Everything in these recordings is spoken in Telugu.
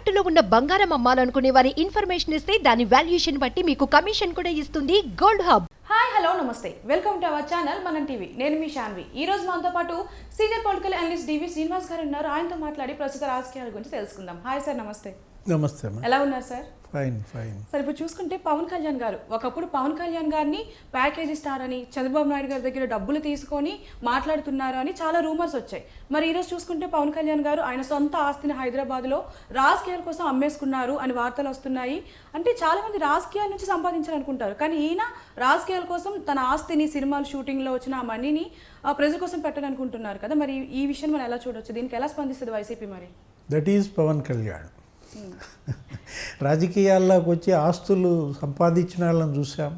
తాకట్టులో ఉన్న బంగారం అమ్మాలనుకునే వారి ఇన్ఫర్మేషన్ ఇస్తే దాని వాల్యుయేషన్ బట్టి మీకు కమిషన్ కూడా ఇస్తుంది గోల్డ్ హబ్. హాయ్ హలో నమస్తే. Welcome to our channel Manam TV. నేను మీ శాన్వి ఈ రోజు మనతో పాటు senior political analyst D V Srinivas garu ఉన్నారు. ఆయనతో మాట్లాడి ప్రస్తుత రాజకీయాల గురించి తెలుసుకుందాం. హాయ్ సార్ నమస్తే. నమస్తే ఎలా ఉన్నారు సార్? ఫైన్ ఫైన్ సార్ ఇప్పుడు చూసుకుంటే పవన్ కళ్యాణ్ గారు ఒకప్పుడు పవన్ కళ్యాణ్ గారిని ప్యాకేజీ స్టార్ అని చంద్రబాబు నాయుడు గారి దగ్గర డబ్బులు తీసుకొని మాట్లాడుతున్నారు అని చాలా రూమర్స్ వచ్చాయి. మరి ఈరోజు చూసుకుంటే పవన్ కళ్యాణ్ గారు ఆయన సొంత ఆస్తిని హైదరాబాద్లో రాజకీయాల కోసం అమ్మేసుకున్నారు అని వార్తలు వస్తున్నాయి. అంటే చాలా మంది రాజకీయాల నుంచి సంపాదించాలనుకుంటారు. కానీ ఈయన రాజకీయాల కోసం తన ఆస్తిని సినిమాలు షూటింగ్లో వచ్చిన ఆ మనీని ఆ, ప్రజల కోసం పెట్టాలనుకుంటున్నారు కదా. మరి ఈ విషయం మనం ఎలా చూడొచ్చు? దీనికి ఎలా స్పందిస్తుంది వైసీపీ మరి? That is Pawan Kalyan. రాజకీయాల్లోకి వచ్చి ఆస్తులు సంపాదించిన వాళ్ళని చూసాం.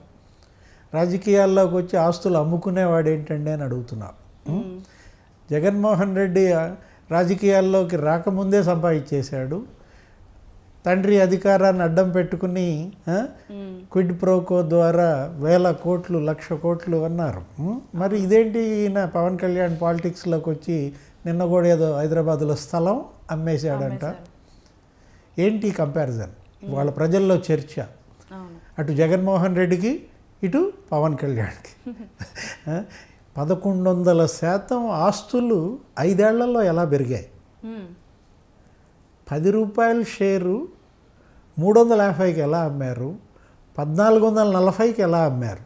రాజకీయాల్లోకి వచ్చి ఆస్తులు అమ్ముకునేవాడు ఏంటండి అని అడుగుతున్నాం జగన్మోహన్ రెడ్డి రాజకీయాల్లోకి రాకముందే సంపాదించేశాడు. తండ్రి అధికారాన్ని అడ్డం పెట్టుకుని క్విడ్ ప్రోకో ద్వారా వేల కోట్లు లక్ష కోట్లు అన్నారు? మరి ఇదేంటి ఈయన పవన్ కళ్యాణ్ పాలిటిక్స్లోకి వచ్చి నిన్న కూడా ఏదో హైదరాబాద్లో స్థలం అమ్మేశాడంట. ఏంటి కంపారిజన్ వాళ్ళ ప్రజల్లో చర్చ. అటు జగన్మోహన్ రెడ్డికి ఇటు పవన్ కళ్యాణ్కి. పదకొండు వందల శాతం ఆస్తులు ఐదేళ్ళలో ఎలా పెరిగాయి? మ్మ్. పది రూపాయల షేరు మూడు వందల యాభైకి ఎలా అమ్మారు? పద్నాలుగు వందల నలభైకి ఎలా అమ్మారు?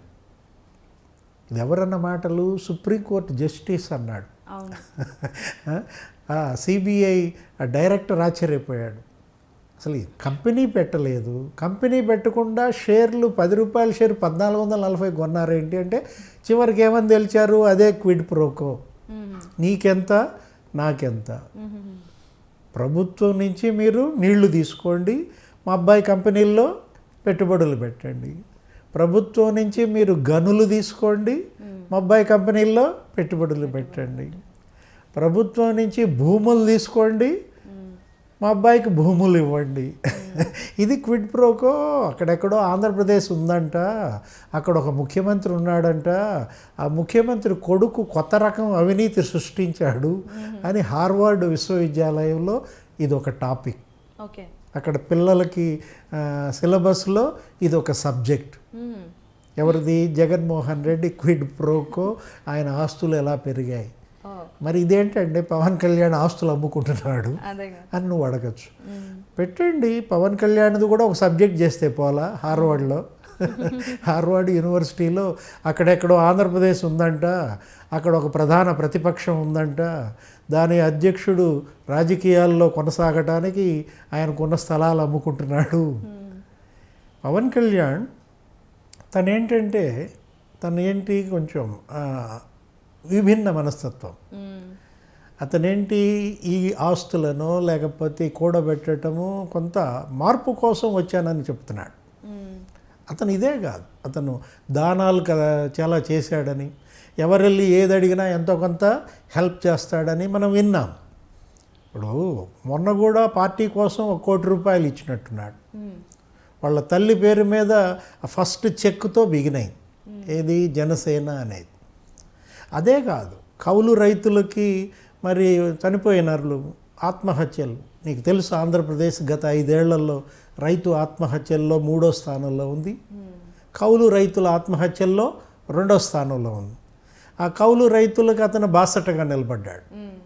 ఇది ఎవరన్న మాటలు సుప్రీంకోర్టు జస్టిస్ అన్నాడు. సిబిఐ డైరెక్టర్ ఆశ్చర్యపోయాడు. అసలు కంపెనీ పెట్టలేదు. కంపెనీ పెట్టకుండా షేర్లు పది రూపాయల షేర్ పద్నాలుగు వందల నలభై కొన్నారేంటి అంటే చివరికి ఏమని తెలిచారు? అదే క్విడ్ ప్రోకో. నీకెంత? నాకెంత. ప్రభుత్వం నుంచి మీరు నీళ్ళు తీసుకోండి. మా అబ్బాయి కంపెనీల్లో పెట్టుబడులు పెట్టండి. ప్రభుత్వం నుంచి మీరు గనులు తీసుకోండి. మా అబ్బాయి కంపెనీల్లో పెట్టుబడులు పెట్టండి. ప్రభుత్వం నుంచి భూములు తీసుకోండి. మా అబ్బాయికి భూములు ఇవ్వండి. ఇది క్విడ్ ప్రోకో అక్కడెక్కడో ఆంధ్రప్రదేశ్ ఉందంట. అక్కడ ఒక ముఖ్యమంత్రి ఉన్నాడంట. ఆ ముఖ్యమంత్రి కొడుకు కొత్త రకం అవినీతి సృష్టించాడు అని హార్వర్డ్ విశ్వవిద్యాలయంలో ఇది ఒక టాపిక్. ఓకే. అక్కడ పిల్లలకి సిలబస్లో ఇది ఒక సబ్జెక్ట్. ఎవరిది? Jaganmohan Reddy quid pro quo. ఆయన ఆస్తులు ఎలా పెరిగాయి? మరి ఇదేంటండి? పవన్ కళ్యాణ్ ఆస్తులు అమ్ముకుంటున్నాడు అని నువ్వు అడగచ్చు. పెట్టండి పవన్ కళ్యాణ్ది కూడా ఒక సబ్జెక్ట్ చేస్తే పోలా హార్వర్డ్లో. హార్వర్డ్ యూనివర్సిటీలో అక్కడెక్కడో ఆంధ్రప్రదేశ్ ఉందంట అక్కడ ఒక ప్రధాన ప్రతిపక్షం ఉందంట దాని అధ్యక్షుడు రాజకీయాల్లో కొనసాగటానికి ఆయనకున్న స్థలాలు అమ్ముకుంటున్నాడు. పవన్ కళ్యాణ్ తనేంటంటే తను ఏంటి కొంచెం విభిన్న మనస్తత్వం. అతనేంటి? ఈ ఆస్తులను లేకపోతే కూడబెట్టడము కొంత మార్పు కోసం వచ్చానని చెప్తున్నాడు. అతను ఇదే కాదు. అతను దానాలు కదా చాలా చేశాడని ఎవరెళ్ళి ఏది అడిగినా ఎంతో కొంత హెల్ప్ చేస్తాడని మనం విన్నాం. ఇప్పుడు మొన్న కూడా పార్టీ కోసం ఒక కోటి రూపాయలు ఇచ్చినట్టున్నాడు. వాళ్ళ తల్లి పేరు మీద ఫస్ట్ చెక్తో బిగినాయి ఏది? జనసేన అనేది. అదే కాదు కౌలు రైతులకి మరి చనిపోయినారు ఆత్మహత్యలు. నీకు తెలుసు ఆంధ్రప్రదేశ్ గత ఐదేళ్ళలో రైతు ఆత్మహత్యల్లో మూడో స్థానంలో ఉంది. కౌలు రైతుల ఆత్మహత్యల్లో రెండో స్థానంలో ఉంది. ఆ కౌలు రైతులకు అతను బాసటగా నిలబడ్డాడు.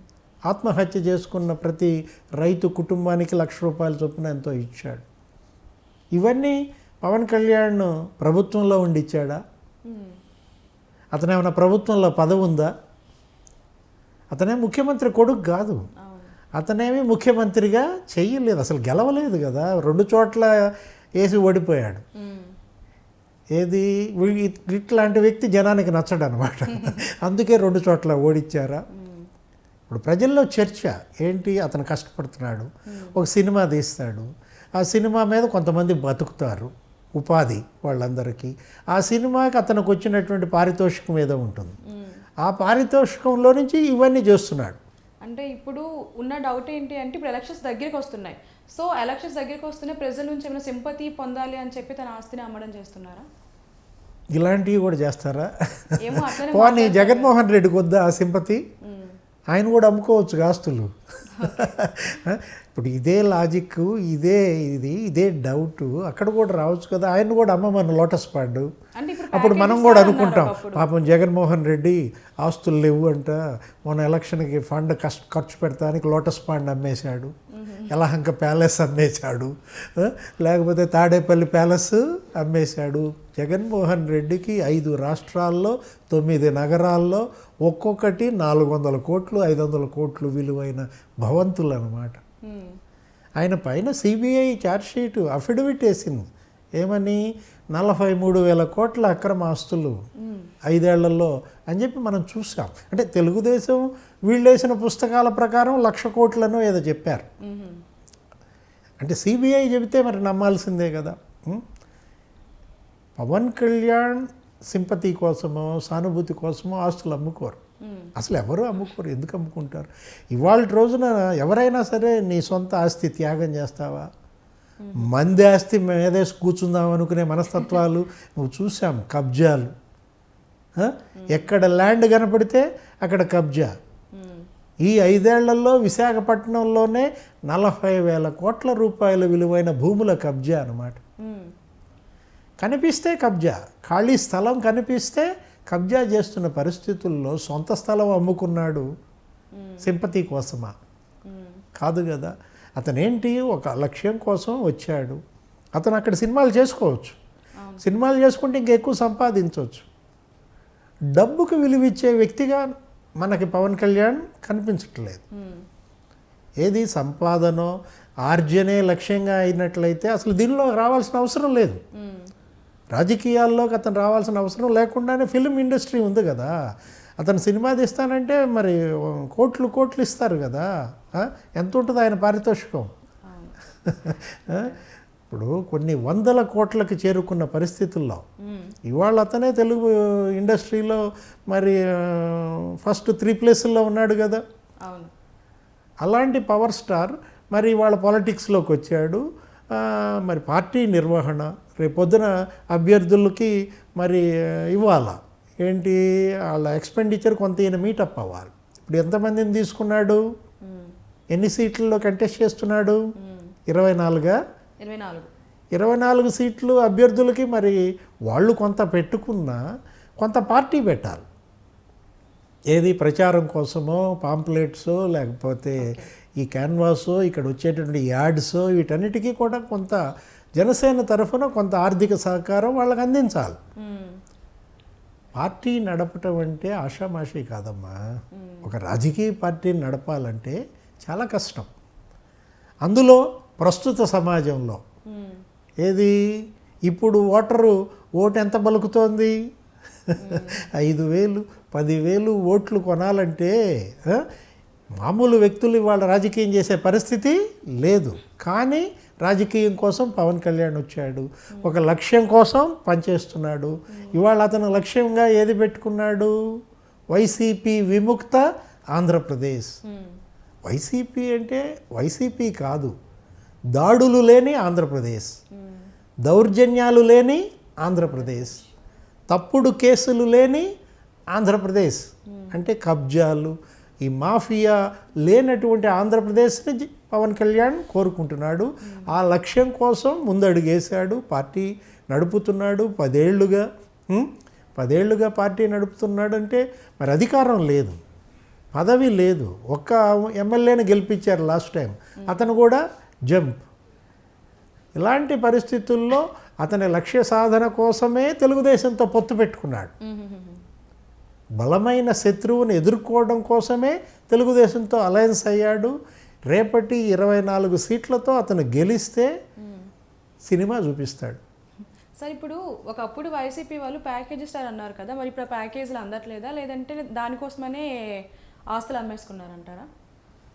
ఆత్మహత్య చేసుకున్న ప్రతి రైతు కుటుంబానికి లక్ష రూపాయల చొప్పున ఎంతో ఇచ్చాడు. ఇవన్నీ పవన్ కళ్యాణ్ ప్రభుత్వంలో ఉండిచ్చాడా? ఇచ్చాడా మ్మ్. అతను ఏమైనా ప్రభుత్వంలో పదవి ఉందా? అతనే ముఖ్యమంత్రి కొడుకు కాదు. అతనేమి ముఖ్యమంత్రిగా చెయ్యలేదు. అసలు గెలవలేదు కదా. రెండు చోట్ల వేసి ఓడిపోయాడు. ఏది? ఇట్లాంటి వ్యక్తి జనానికి నచ్చడు అనమాట అందుకే రెండు చోట్ల ఓడిచ్చారా. ఇప్పుడు ప్రజల్లో చర్చ. ఏంటి? అతను కష్టపడుతున్నాడు. ఒక సినిమా తీస్తాడు. ఆ సినిమా మీద కొంతమంది బతుకుతారు. ఉపాధి వాళ్ళందరికీ. ఆ సినిమాకి అతనికి వచ్చినటువంటి పారితోషికం మీద ఉంటుంది. ఆ పారితోషికంలో నుంచి ఇవన్నీ చేస్తున్నాడు. అంటే ఇప్పుడు ఉన్న డౌట్ ఏంటి అంటే ఇప్పుడు ఎలక్షన్స్ దగ్గరికి వస్తున్నాయి. సో ఎలక్షన్స్ దగ్గరికి వస్తూనే ప్రజల నుంచి ఏమైనా సింపతి పొందాలి అని చెప్పి తన ఆస్తిని అమ్మడం చేస్తున్నారా? ఇలాంటివి కూడా చేస్తారా? పోనీ జగన్మోహన్ రెడ్డికి వద్దా ఆ సింపతి. ఆయన కూడా అమ్ముకోవచ్చు ఆస్తులు ఇప్పుడు ఇదే లాజిక్ ఇదే ఇది ఇదే డౌట్ అక్కడ కూడా రావచ్చు కదా ఆయన కూడా అమ్మమన్న లోటస్ పాండు. అప్పుడు మనం కూడా అనుకుంటాం. పాపం జగన్మోహన్ రెడ్డి ఆస్తులు లేవు అంట మొన్న ఎలక్షన్కి ఫండ్ ఖర్చు పెడతానికి లోటస్ పాండ్ అమ్మేశాడు. యలహంక ప్యాలెస్ అమ్మేశాడు? లేకపోతే తాడేపల్లి ప్యాలెస్ అమ్మేశాడు. జగన్మోహన్ రెడ్డికి ఐదు రాష్ట్రాల్లో తొమ్మిది నగరాల్లో ఒక్కొక్కటి నాలుగు వందల కోట్లు ఐదు వందల కోట్లు విలువైన భవంతులు అన్నమాట మ్మ్. ఆయన పైన సిబిఐ ఛార్జ్షీట్ అఫిడవిట్ వేసింది. ఏమని? నలభై మూడు వేల కోట్ల అక్రమ ఆస్తులు ఐదేళ్ళలో అని చెప్పి మనం చూసాం. అంటే తెలుగుదేశం వీళ్ళు వేసిన పుస్తకాల ప్రకారం లక్ష కోట్లను ఏదో చెప్పారు. అంటే సిబిఐ చెబితే మరి నమ్మాల్సిందే కదా? పవన్ కళ్యాణ్ సింపతి కోసమో సానుభూతి కోసమో ఆస్తులు అమ్ముకోరు మ్మ్. అసలు ఎవరు అమ్ముకోరు ఎందుకు అమ్ముకుంటారు ఇవాళ రోజున ఎవరైనా సరే నీ సొంత ఆస్తి త్యాగం చేస్తావా మంది ఆస్తి మేదేసి కూర్చుందాం అనుకునే మనస్తత్వాలు నువ్వు చూసాం కబ్జాలు? ఎక్కడ ల్యాండ్ కనపడితే అక్కడ కబ్జా. ఈ ఐదేళ్ళలో విశాఖపట్నంలోనే నలభై వేల కోట్ల రూపాయల విలువైన భూముల కబ్జా అన్నమాట. మ్మ్. కనిపిస్తే కబ్జా. ఖాళీ స్థలం కనిపిస్తే కబ్జా చేస్తున్న పరిస్థితుల్లో సొంత స్థలం అమ్ముకున్నాడు సింపతి కోసమా. కాదు కదా. అతనేంటి? ఒక లక్ష్యం కోసం వచ్చాడు. అతను అక్కడ సినిమాలు చేసుకోవచ్చు. సినిమాలు చేసుకుంటే ఇంకా ఎక్కువ సంపాదించవచ్చు డబ్బుకు విలువిచ్చే వ్యక్తిగా మనకి పవన్ కళ్యాణ్ కనిపించట్లేదు మ్మ్. ఏది సంపాదనో ఆర్జనే లక్ష్యంగా అయినట్లయితే అసలు దీనిలో రావాల్సిన అవసరం లేదు మ్మ్. రాజకీయాల్లోకి అతను రావాల్సిన అవసరం లేకుండానే ఫిల్మ్ ఇండస్ట్రీ ఉంది కదా అతను సినిమా తీస్తానంటే మరి కోట్లు కోట్లు ఇస్తారు కదా? ఎంత ఉంటుంది ఆయన పారితోషికం? ఇప్పుడు కొన్ని వందల కోట్లకు చేరుకున్న పరిస్థితుల్లో. ఇవాళ అతనే తెలుగు ఇండస్ట్రీలో మరి ఫస్ట్ త్రీ ప్లేసుల్లో ఉన్నాడు కదా. అలాంటి పవర్ స్టార్ మరి ఇవాళ పాలిటిక్స్లోకి వచ్చాడు. మరి పార్టీ నిర్వహణ రేపొద్దున అభ్యర్థులకి మరి ఇవ్వాలా. ఏంటి? వాళ్ళ ఎక్స్పెండిచర్ కొంత ఈయన మీటప్ అవ్వాలి. ఇప్పుడు ఎంతమందిని తీసుకున్నాడు. ఎన్ని సీట్లలో కంటెస్ట్ చేస్తున్నాడు. ఇరవై నాలుగా? ఇరవై నాలుగు. ఇరవై నాలుగు సీట్లు అభ్యర్థులకి మరి వాళ్ళు కొంత పెట్టుకున్నా కొంత పార్టీ పెట్టాలి. ఏది ప్రచారం కోసమో పాంప్లెట్సో లేకపోతే ఈ క్యాన్వాసో ఇక్కడ వచ్చేటువంటి యాడ్సో వీటన్నిటికీ కూడా కొంత జనసేన తరఫున కొంత ఆర్థిక సహకారం వాళ్ళకి అందించాలి. పార్టీ నడపటం అంటే ఆషామాషి కాదమ్మా. ఒక రాజకీయ పార్టీని నడపాలంటే చాలా కష్టం. అందులో ప్రస్తుత సమాజంలో. ఏది? ఇప్పుడు ఓటరు ఓటు ఎంత పలుకుతోంది ఐదు వేలు పదివేలు ఓట్లు కొనాలంటే మామూలు వ్యక్తులు ఇవాళ రాజకీయం చేసే పరిస్థితి లేదు. కానీ రాజకీయం కోసం పవన్ కళ్యాణ్ వచ్చాడు. ఒక లక్ష్యం కోసం పనిచేస్తున్నాడు. ఇవాళ అతను లక్ష్యంగా ఏది పెట్టుకున్నాడు? వైసీపీ విముక్త ఆంధ్రప్రదేశ్. వైసీపీ అంటే వైసీపీ కాదు. దాడులు లేని ఆంధ్రప్రదేశ్. దౌర్జన్యాలు లేని ఆంధ్రప్రదేశ్. తప్పుడు కేసులు లేని ఆంధ్రప్రదేశ్. అంటే కబ్జాలు ఈ మాఫియా లేనటువంటి ఆంధ్రప్రదేశ్ని పవన్ కళ్యాణ్ కోరుకుంటున్నాడు. ఆ లక్ష్యం కోసం ముందడుగేశాడు పార్టీ నడుపుతున్నాడు. పదేళ్ళుగా పదేళ్ళుగా పార్టీ నడుపుతున్నాడు అంటే మరి అధికారం లేదు. పదవి లేదు. ఒక్క ఎమ్మెల్యేని గెలిపించారు లాస్ట్ టైం. అతను కూడా జంప్. ఇలాంటి పరిస్థితుల్లో అతని లక్ష్య సాధన కోసమే తెలుగుదేశంతో పొత్తు పెట్టుకున్నాడు. బలమైన శత్రువుని ఎదుర్కోవడం కోసమే తెలుగుదేశంతో అలయన్స్ అయ్యాడు. రేపటి ఇరవై నాలుగు సీట్లతో అతను గెలిస్తే సినిమా చూపిస్తాడు. సార్ ఇప్పుడు ఒకప్పుడు వైసీపీ వాళ్ళు ప్యాకేజ్ ఇస్తారు అన్నారు కదా మరి ఇప్పుడు ఆ ప్యాకేజీలు అందట్లేదా? లేదంటే దానికోసమనే ఆస్తులు అమ్మేసుకున్నారంటారా?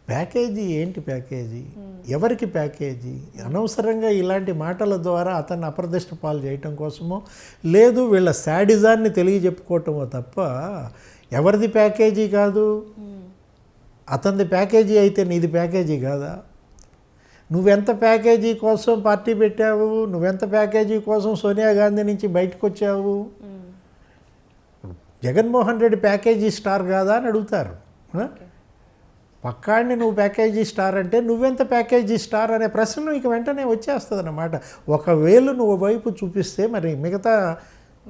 ప్యాకేజీ ఏంటి ప్యాకేజీ? ఎవరికి ప్యాకేజీ? అనవసరంగా ఇలాంటి మాటల ద్వారా అతన్ని అప్రదిష్ట పాలు చేయటం కోసమో లేదు వీళ్ళ శాడిజాన్ని తెలియజెప్పుకోవటమో తప్ప ఎవరిది ప్యాకేజీ కాదు? అతనిది ప్యాకేజీ అయితే నీది ప్యాకేజీ కాదా? నువ్వెంత ప్యాకేజీ కోసం పార్టీ పెట్టావు? నువ్వెంత ప్యాకేజీ కోసం సోనియా గాంధీ నుంచి బయటకు వచ్చావు జగన్మోహన్ రెడ్డి ప్యాకేజీ స్టార్ కాదా అని అడుగుతారు? పక్కాడిని నువ్వు ప్యాకేజీ స్టార్ అంటే నువ్వెంత ప్యాకేజీ స్టార్ అనే ప్రశ్న నీకు వెంటనే వచ్చేస్తుంది అన్నమాట ఒకవేళ నువ్వు వైపు చూపిస్తే మరి మిగతా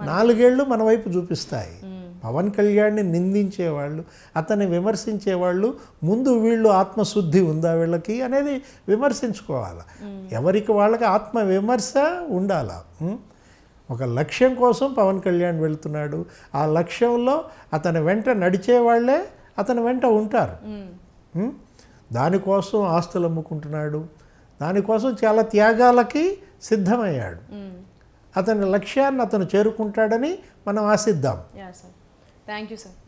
నాలుగేళ్ళు మన వైపు చూపిస్తాయి. పవన్ కళ్యాణ్ని నిందించేవాళ్ళు అతన్ని విమర్శించేవాళ్ళు ముందు వీళ్ళు ఆత్మశుద్ధి ఉందా వీళ్ళకి అనేది విమర్శించుకోవాలి. ఎవరికి వాళ్ళకి ఆత్మ విమర్శ ఉండాలా? ఒక లక్ష్యం కోసం పవన్ కళ్యాణ్ వెళ్తున్నాడు. ఆ లక్ష్యంలో అతని వెంట నడిచే వాళ్ళే అతని వెంట ఉంటారు? దానికోసం ఆస్తులు అమ్ముకుంటున్నాడు. దానికోసం చాలా త్యాగాలకి సిద్ధమయ్యాడు. అతని లక్ష్యాన్ని అతను చేరుకుంటాడని మనం ఆశిద్దాం. Thank you sir